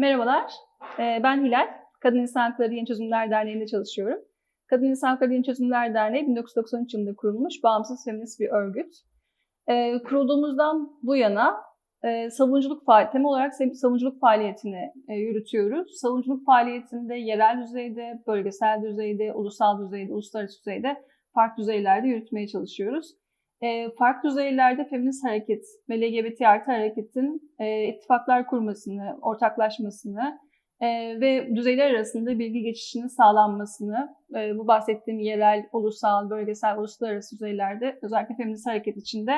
Merhabalar, Ee, ben Hilal. Kadın İnsan Hakları Yeni Çözümler Derneği'nde çalışıyorum. Kadın İnsan Hakları Yeni Çözümler Derneği 1993 yılında kurulmuş bağımsız feminist bir örgüt. Ee, Kurulduğumuzdan bu yana e, savunuculuk faaliyeti, temel olarak savunuculuk faaliyetini e, yürütüyoruz. Savunuculuk faaliyetinde yerel düzeyde, bölgesel düzeyde, ulusal düzeyde, uluslararası düzeyde, farklı düzeylerde yürütmeye çalışıyoruz. E, farklı düzeylerde feminist hareket ve LGBT artı hareketin e, ittifaklar kurmasını, ortaklaşmasını e, ve düzeyler arasında bilgi geçişinin sağlanmasını, e, bu bahsettiğim yerel, ulusal, bölgesel, uluslararası düzeylerde özellikle feminist hareket içinde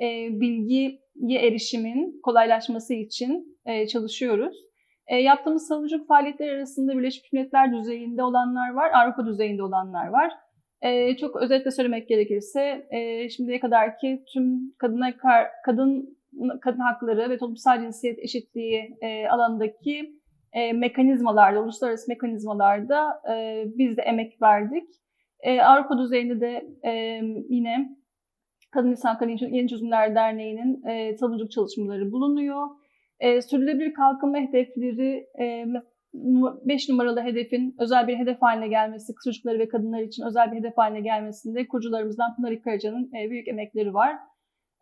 e, bilgiye erişimin kolaylaşması için e, çalışıyoruz. E, yaptığımız savunuculuk faaliyetler arasında Birleşmiş Milletler düzeyinde olanlar var, Avrupa düzeyinde olanlar var. Ee, çok özetle söylemek gerekirse e, şimdiye kadar ki tüm kadına kadın kadın hakları ve toplumsal cinsiyet eşitliği e, alanındaki e, mekanizmalarda, uluslararası mekanizmalarda e, biz de emek verdik. E, Avrupa düzeyinde de e, yine Kadın İnsan Hakları Yeni Çözümler Derneği'nin e, savunuculuk çalışmaları bulunuyor. E, sürdürülebilir kalkınma hedefleri e, 5 numaralı hedefin özel bir hedef haline gelmesi, kız çocukları ve kadınlar için özel bir hedef haline gelmesinde kurucularımızdan Pınar İkaraca'nın e, büyük emekleri var.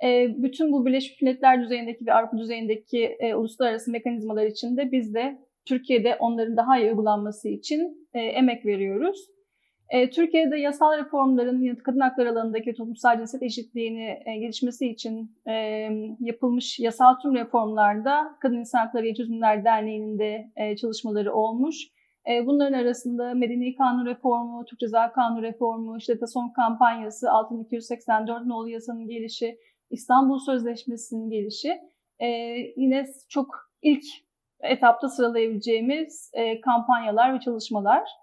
E, bütün bu Birleşmiş Milletler düzeyindeki ve Avrupa düzeyindeki e, uluslararası mekanizmalar için de biz de Türkiye'de onların daha iyi uygulanması için emek veriyoruz. E, Türkiye'de yasal reformların kadın hakları alanındaki toplumsal cinsiyet eşitliğini e, gelişmesi için e, yapılmış yasal tüm reformlarda Kadın İnsan Hakları Çözümler Derneği'nin de çalışmaları olmuş. Bunların arasında Medeni Kanun Reformu, Türk Ceza Kanunu Reformu, işte son kampanyası, 6284 nolu yasanın gelişi, İstanbul Sözleşmesi'nin gelişi, yine çok ilk etapta sıralayabileceğimiz kampanyalar ve çalışmalar.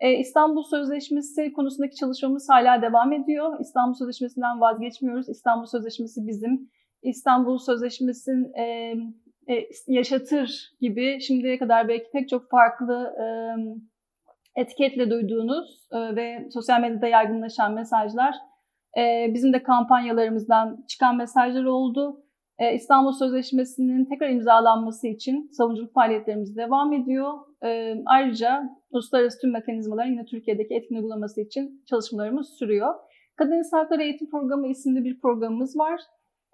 Ee, İstanbul Sözleşmesi konusundaki çalışmamız hala devam ediyor. İstanbul Sözleşmesi'nden vazgeçmiyoruz. İstanbul Sözleşmesi bizim. İstanbul Sözleşmesi'nin e, e, yaşatır gibi şimdiye kadar belki pek çok farklı e, etiketle duyduğunuz e, ve sosyal medyada yaygınlaşan mesajlar e, bizim de kampanyalarımızdan çıkan mesajlar oldu. E, İstanbul Sözleşmesi'nin tekrar imzalanması için savunuculuk faaliyetlerimiz devam ediyor. E, ayrıca uluslararası tüm mekanizmaların yine Türkiye'deki etkin uygulaması için çalışmalarımız sürüyor. Kadın İnsan Eğitim Programı isimli bir programımız var.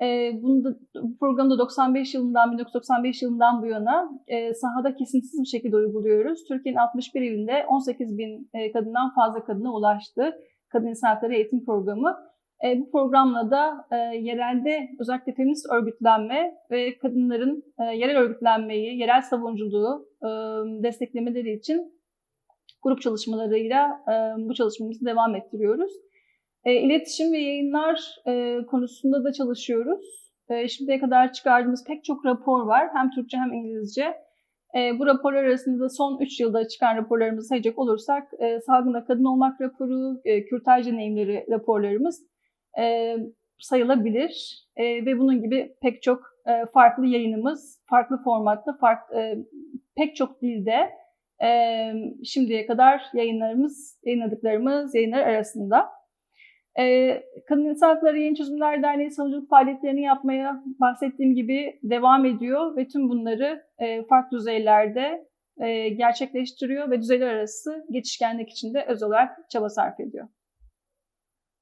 E, bunu bu programı da 95 yılından 1995 yılından bu yana e, sahada kesintisiz bir şekilde uyguluyoruz. Türkiye'nin 61 ilinde 18 bin e, kadından fazla kadına ulaştı. Kadın İnsan Eğitim Programı. E, bu programla da e, yerelde özellikle feminist örgütlenme ve kadınların e, yerel örgütlenmeyi, yerel savunuculuğu e, desteklemeleri için grup çalışmalarıyla e, bu çalışmamızı devam ettiriyoruz. E, iletişim ve yayınlar e, konusunda da çalışıyoruz. Şimdiye kadar çıkardığımız pek çok rapor var. Hem Türkçe hem İngilizce. E, bu raporlar arasında son 3 yılda çıkan raporlarımızı sayacak olursak e, salgında kadın olmak raporu, e, kürtaj deneyimleri raporlarımız e, sayılabilir. E, ve bunun gibi pek çok e, farklı yayınımız, farklı formatta, farklı, e, pek çok dilde e, şimdiye kadar yayınlarımız, yayınladıklarımız yayınlar arasında. E, Kadın İnsan Hakları Yeni Çözümler Derneği savunuculuk faaliyetlerini yapmaya bahsettiğim gibi devam ediyor ve tüm bunları e, farklı düzeylerde e, gerçekleştiriyor ve düzeyler arası geçişkenlik içinde özel olarak çaba sarf ediyor.